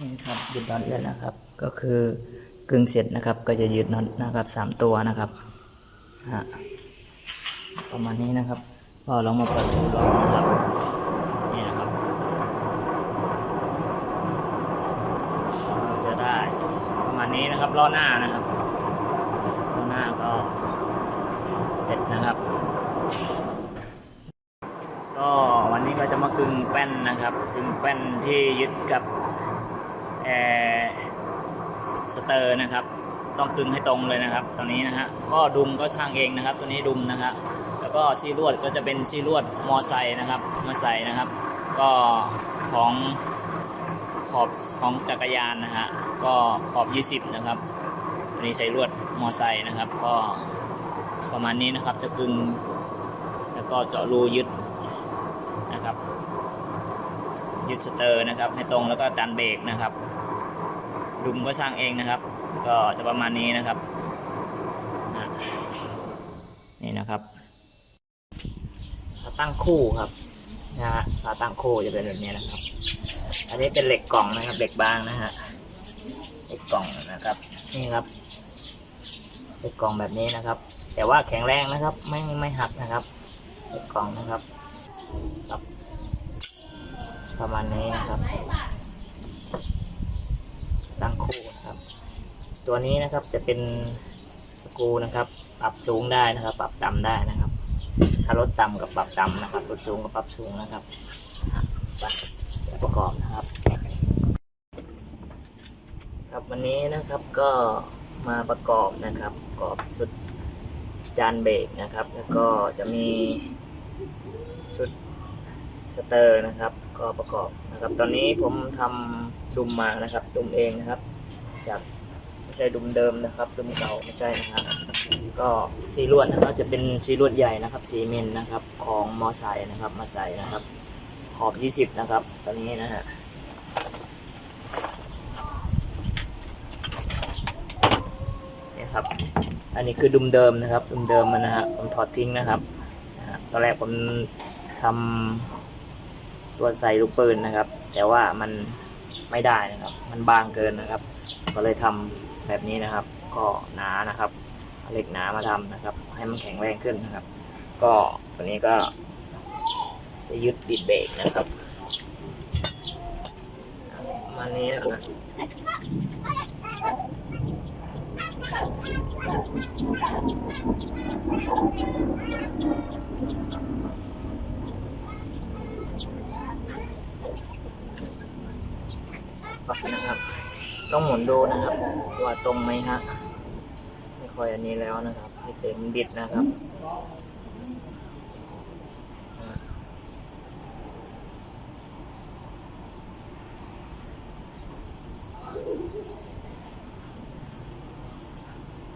นี่ครับยึดน็อตแล้วนะครับ ก็คือกึ่งเสร็จนะครับ ก็จะยึดน็อตนะครับสามตัวนะครับฮะประมาณนี้นะครับก็ลองมาเปิดดูลองนะครับนี่นะครับก็จะได้ประมาณนี้นะครับล้อหน้านะครับล้อหน้าก็เสร็จนะครับ ก็วันนี้ก็จะมากึ่งแป้นนะครับกึ่งแป้นที่ยึดกับ แอร์สเตอร์นะครับ ต้องกึงให้ตรงเลยนะครับตอนนี้นะฮะก็ดุมก็ช่างเองนะครับ ตัวนี้ดุมนะครับแล้วก็ซีลวดก็จะเป็นซีลวดมอไซค์นะครับมาใส่นะครับ ก็ของขอบของจักรยานนะฮะก็ขอบ 20 นะครับตัวนี้ใช้ลวดมอไซค์นะครับ ก็ประมาณนี้นะครับจะกึง แล้วก็เจาะรูยึดนะครับยึดสเตอร์นะครับให้ตรงแล้วก็จานเบรกนะครับ ดุมก็สร้างเองนะครับ ก็จะประมาณนี้นะครับ นี่นะครับขาตั้งคู่ครับนะฮะขาตั้งคู่จะเป็นแบบนี้นะครับ อันนี้เป็นเหล็กกล่องนะครับ เหล็กบางนะฮะเหล็กกล่องนะครับ นี่ครับเหล็กกล่องแบบนี้นะครับ แต่ว่าแข็งแรงนะครับ ไม่ไม่หักนะครับเหล็กกล่องนะครับครับ ประมาณนี้นะครับ ตั้งคู่นะครับ ตัวนี้นะครับจะเป็นสกูนะครับ ปรับสูงได้นะครับ ปรับต่ำได้นะครับ ถ้าลดต่ำกับปรับต่ำนะครับลดสูงกับปรับสูงนะครับปประกอบนะครับ ครับวันนี้นะครับก็มาประกอบนะครับประกอบชุดจานเบรกนะครับ แล้วก็จะมีชุดสเตอร์นะครับ ก็ประกอบนะครับ ตอนนี้ผมทำ ดุมมานะครับ ดุมเองนะครับ จากไม่ใช่ดุมเดิมนะครับ ดุมเก่าไม่ใช่นะครับ ก็ซีลวดนะครับจะเป็นซีลวดใหญ่นะครับ สีเมนนะครับ ของมอไซค์นะครับ มาใส่นะครับ ขอบ 20 นะครับ ตอนนี้นะฮะนี่ครับ อันนี้คือดุมเดิมนะครับ ดุมเดิมมันนะฮะ ผมถอดทิ้งนะครับ ตอนแรกผมทำตัวใส่ลูกปืนนะครับ แต่ว่ามัน ไม่ได้นะครับ มันบางเกินนะครับ ก็เลยทำแบบนี้นะครับ ก็หนานะครับเหล็กหนามาทำนะครับ ให้มันแข็งแรงขึ้นนะครับ ก็ตัวนี้ก็จะยึดบิดเบรกนะครับมานี้นะครับนะครับ ต้องหมุนดูนะครับ ว่าตรงไหมฮะไม่ค่อยอันนี้แล้วนะครับเต็มบิดนะครับ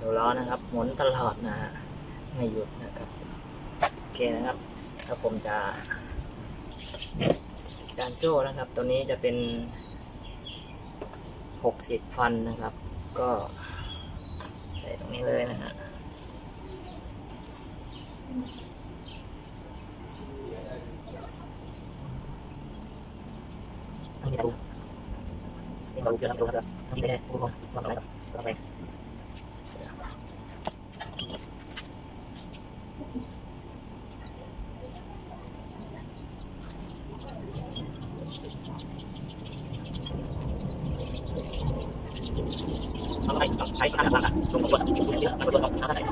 ดูล้อนะครับ หมุนตลอดนะฮะไม่หยุดนะครับโอเคนะครับ ถ้าผมจะซานโจ้นะครับ ตัวนี้จะเป็น หกสิบพันนะครับ ก็ใส่ตรงนี้เลยนะฮะอันนี้ดูนี่เราดูเกี่ยวกับตัวครับอันนี้ใช่ผู้คนความอะไรครับวามอะไรเอาไปใช้ขนาดนั้นลงมา ส่วนส่วนของน้ำใส่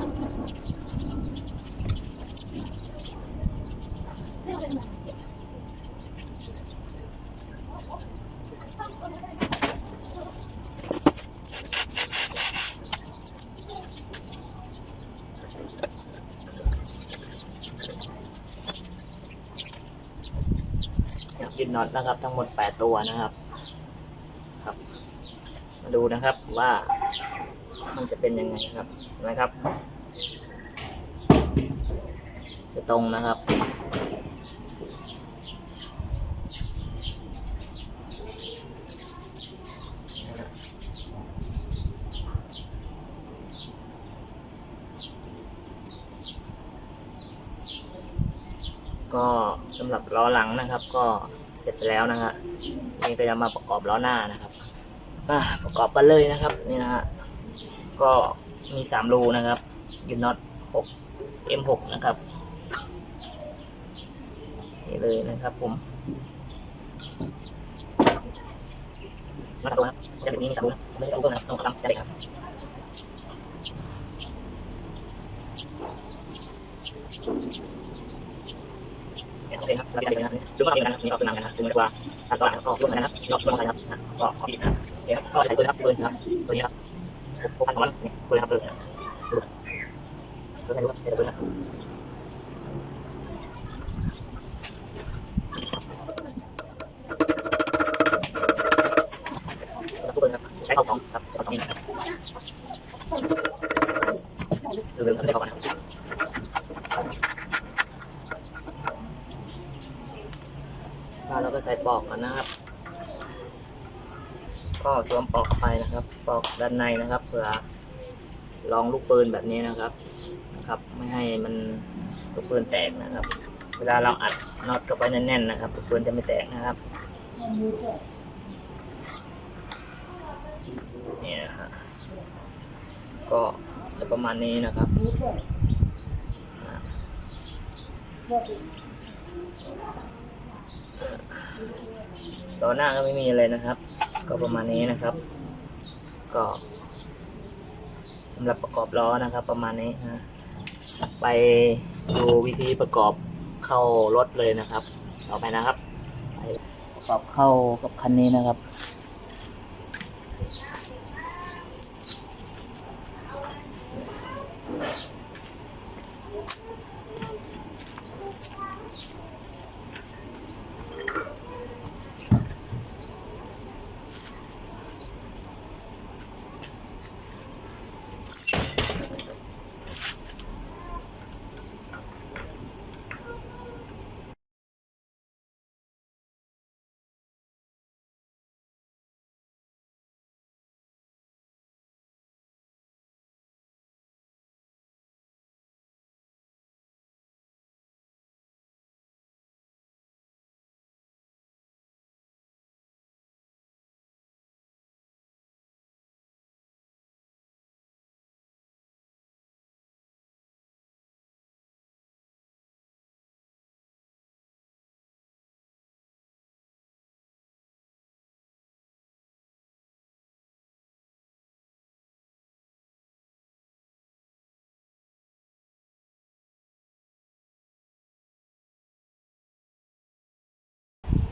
ยึดน็อตนะครับ ทั้งหมด 8 ตัวนะครับ ครับ มาดูนะครับว่า มันจะเป็นยังไงครับนะครับ จะตรงนะครับก็สำหรับล้อหลังนะครับ ก็เสร็จแล้วนะฮะนี่ก็จะมาประกอบล้อหน้านะครับประกอบกันเลยนะครับนี่นะฮะ ก็มีสามรูนะครับยูน็อตหก M6 นะครับนี่เลยนะครับผมมาสามรูนะครับจะเป็นนี้มีสามรูนะไม่ได้รูเพิ่มนะต้องทำจะได้ครับโอเคครับเราจะได้เลยนะครับดูว่าเราเป็นกันนะครับนี่ก็คือนำกันนะครับดูเหมือนว่าตัดต่อนะครับก็ช่วงกันนะครับรอบช่วนนะครับก็ขอปิดนะครับโอเคครับก็ใช้ปืนครับปืนครับตัวนี้ครับ พันสองร้อยนี่ปืนครับปืนดูดูให้ดูครับใช้ปืนะล้วก็เบิ้ลครับใช้เข้าสองครับเข้าสองนี่นะครับเริ่มครับใช้เข้ากันนะครับแล้วเราก็ใส่ปลอกกันนะครับ ก็สวมปลอกเข้าไปนะครับ ปลอก ด้านในนะครับเผื่อลองลูกปืนแบบนี้นะครับนะครับ ไม่ให้มันลูกปืนแตกนะครับ เวลาเราอัดน็อตเข้าไปแน่นๆนะครับลูกปืนจะไม่แตกนะครับนี่นะฮะก็จะประมาณนี้นะครับอ่าล้อหน้าก็ไม่มีอะไรนะครับ ก็ประมาณนี้นะครับ ก็สำหรับประกอบล้อนะครับ ประมาณนี้นะไปดูวิธีประกอบเข้ารถเลยนะครับ ต่อไปนะครับไปประกอบเข้ากับคันนี้นะครับ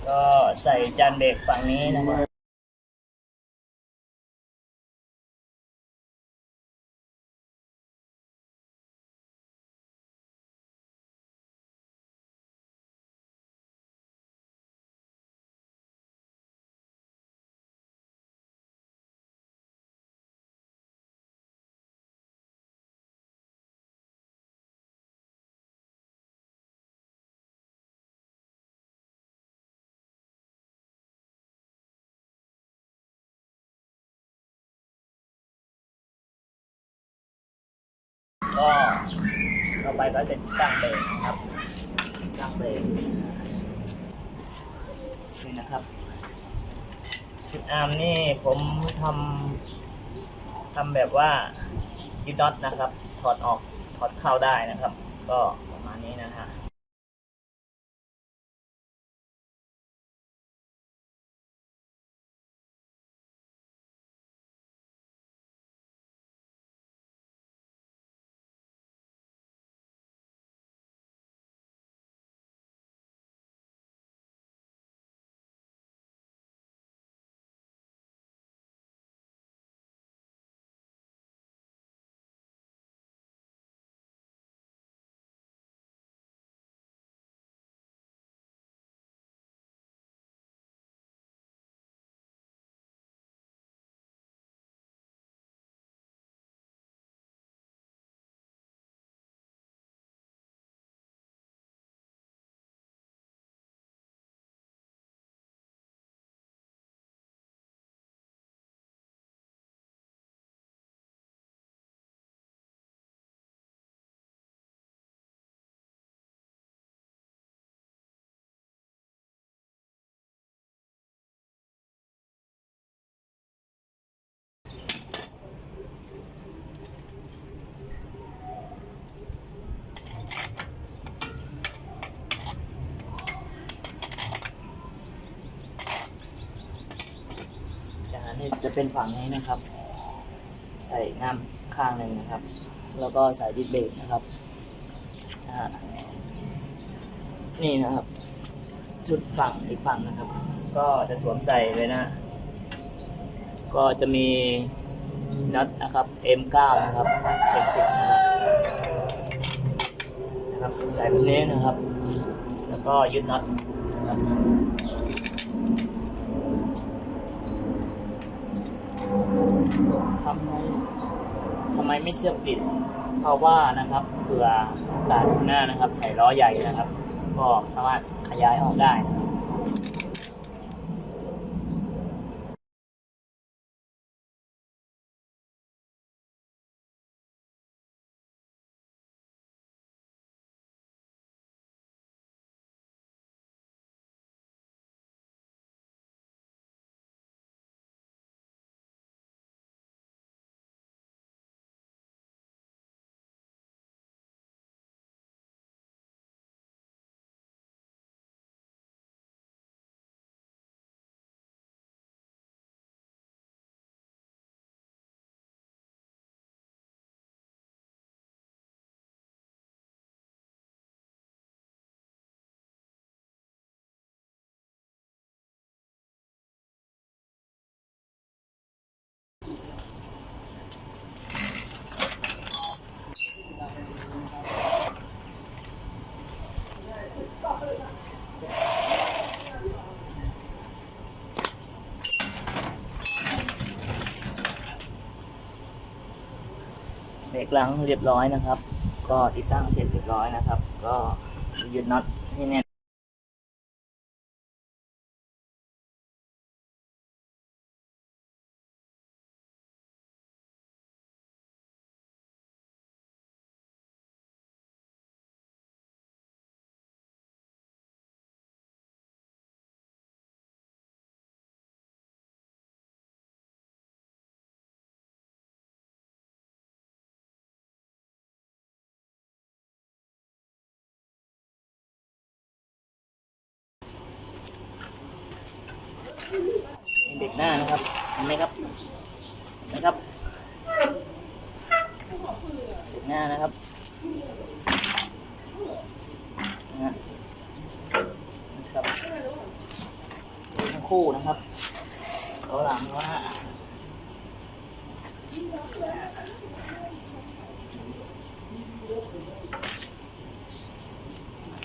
ก็ใส่จานเบรกฝั่งนี้นะครับ ก็ต่อไปก็จะตั้งเบรกนะครับตั้งเบรกนี่นะครับชุดอาร์มนี่ผมทำทำแบบว่ายึดน็อตนะครับ ถอดออกถอดเข้าได้นะครับ ก็ประมาณนี้นะฮะ จะเป็นฝั่งนี้นะครับ ใส่น้ำข้างหนึ่งนะครับ แล้วก็ใส่ดิสเบรกนะครับนี่นะครับ ชุดฝั่งอีกฝั่งนะครับ ก็จะสวมใส่เลยนะ ก็จะมีน็อตนะครับ M9 นะครับ M10 นะครับนะครับใส่แบบนี้นะครับ แล้วก็ยึดน็อตนะครับ ทำไมทำไมไม่เสื้อปิด เพราะว่านะครับเผื่อด่านข้างหน้านะครับ ใส่ล้อใหญ่นะครับ ก็สามารถขยายออกได้ นะครับเบรกหลังเรียบร้อยนะครับ ก็ติดตั้งเสร็จเรียบร้อยนะครับ ก็ยึดน็อตให้แน่น เบรกหน้านะครับเห็นไหมครับนะครับเบรกหน้านะครับนะครับทั้งคู่นะครับล้อหลังล้อหน้า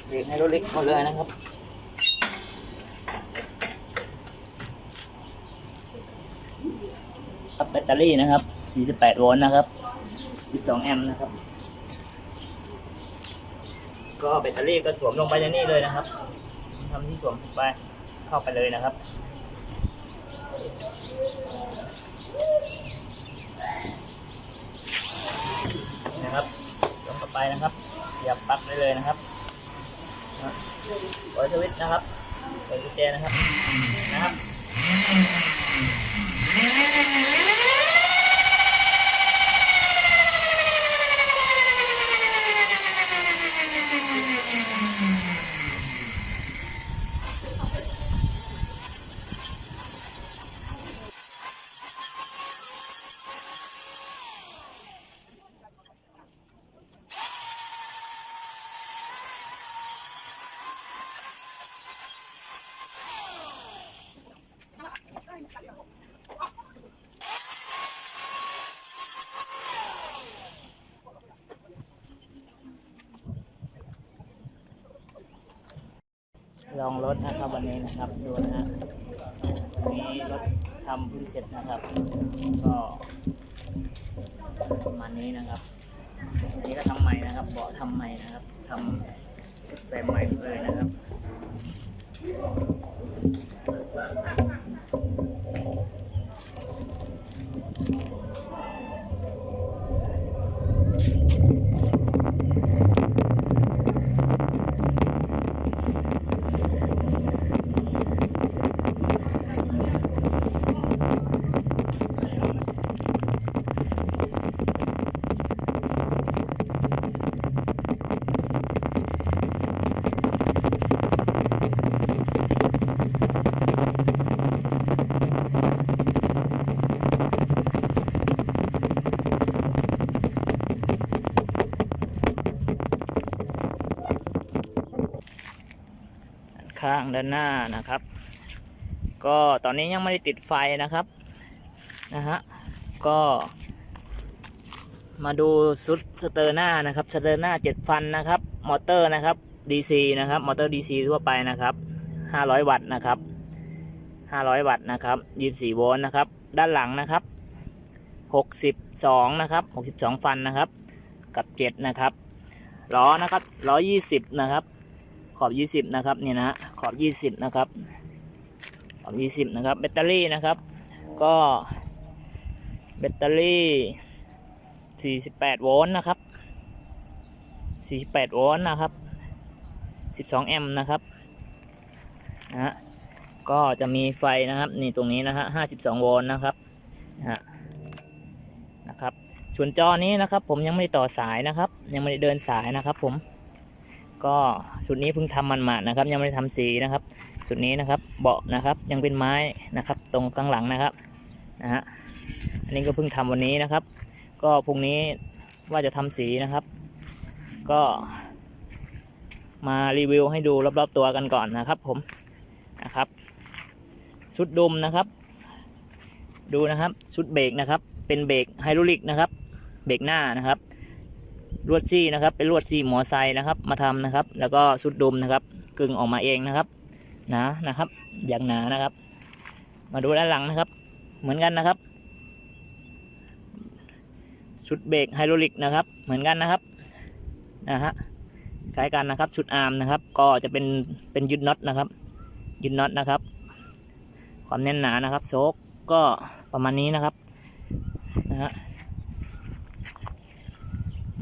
เบรกให้รถเล็กหมดเลยนะครับ ครับ แบตเตอรี่นะครับ 48 โวลต์นะครับ 12 แอมป์นะครับ ก็แบตเตอรี่ก็สวมลงไปในนี่เลยนะครับทำที่สวมไปเข้าไปเลยนะครับนะครับสวมเข้าไปนะครับอย่าปักได้เลยนะครับเปิดสวิตช์นะครับเปิดกุญแจนะครับนะครับ ลองรถนะครับวันนี้นะครับดูนะฮะวันนี้รถทำเพิ่งเสร็จนะครับ ก็ประมาณนี้นะครับอันนี้ก็ทำใหม่นะครับเบาะทำใหม่นะครับทำแฟรมใหม่หมดเลยนะครับ ข้างด้านหน้านะครับ ก็ตอนนี้ยังไม่ได้ติดไฟนะครับนะฮะก็มาดูซุดสเตอร์หน้านะครับสเตอร์หน้า 7 ฟันนะครับ มอเตอร์นะครับ DC นะครับ มอเตอร์ DC ทั่วไปนะครับ 500 วัตต์นะครับ 500 วัตต์นะครับ 24 โวลต์นะครับ ด้านหลังนะครับ 62 นะครับ 62 ฟันนะครับ กับ 7 นะครับ ล้อนะครับ 120 นะครับ อบ 20 นะครับเนี่ยนะฮะขอบ 20 นะครับ ขอบ 20 นะครับ แบตเตอรี่นะครับ ก็แบตเตอรี่ 48 โวลต์นะครับ 48 โวลต์นะครับ 12 แอมป์นะครับนะฮะก็จะมีไฟนะครับนี่ตรงนี้นะฮะ 52 โวลต์นะครับนะฮะนะครับส่วนจอนี้นะครับ ผมยังไม่ได้ต่อสายนะครับ ยังไม่ได้เดินสายนะครับผม ก็สุดนี้เพิ่งทำมันมานะครับ ยังไม่ได้ทำสีนะครับสุดนี้นะครับเบาะนะครับยังเป็นไม้นะครับ ตรงข้างหลังนะครับนะฮะอันนี้ก็เพิ่งทำวันนี้นะครับ ก็พรุ่งนี้ว่าจะทำสีนะครับ ก็มารีวิวให้ดูรอบๆตัวกันก่อนนะครับ ผมนะครับชุดดุมนะครับ ดูนะครับชุดเบรกนะครับ เป็นเบรกไฮดรอลิกนะครับ เบรกหน้านะครับ ลวดซี่นะครับ เป็นลวดซี่หมอไซนะครับ มาทำนะครับ แล้วก็ชุดดุมนะครับ กึ่งออกมาเองนะครับหนานะครับ อย่างหนานะครับ มาดูด้านหลังนะครับ เหมือนกันนะครับ ชุดเบรกไฮดรอลิกนะครับ เหมือนกันนะครับนะฮะคล้ายกันนะครับ ชุดอาร์มนะครับ ก็จะเป็นเป็นยึดน็อตนะครับยึดน็อตนะครับ ความแน่นหนานะครับโซกก็ประมาณนี้นะครับนะฮะ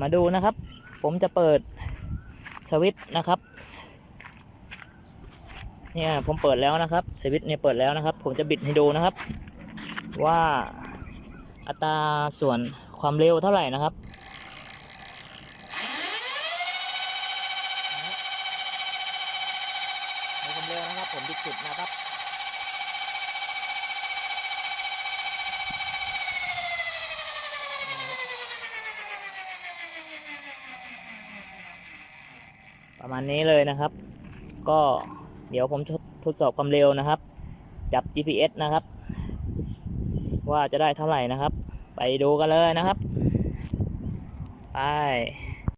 มาดูนะครับ ผมจะเปิดสวิตช์นะครับเนี่ยผมเปิดแล้วนะครับสวิตช์เนี่ยเปิดแล้วนะครับ ผมจะบิดให้ดูนะครับ ว่าอัตราส่วนความเร็วเท่าไหร่นะครับ ในความเร็วนะครับ ผมบิดสุดนะครับ ประมาณนี้เลยนะครับ ก็เดี๋ยวผมทดทดสอบความเร็วนะครับ จับ GPS นะครับ ว่าจะได้เท่าไหร่นะครับ ไปดูกันเลยนะครับ ไป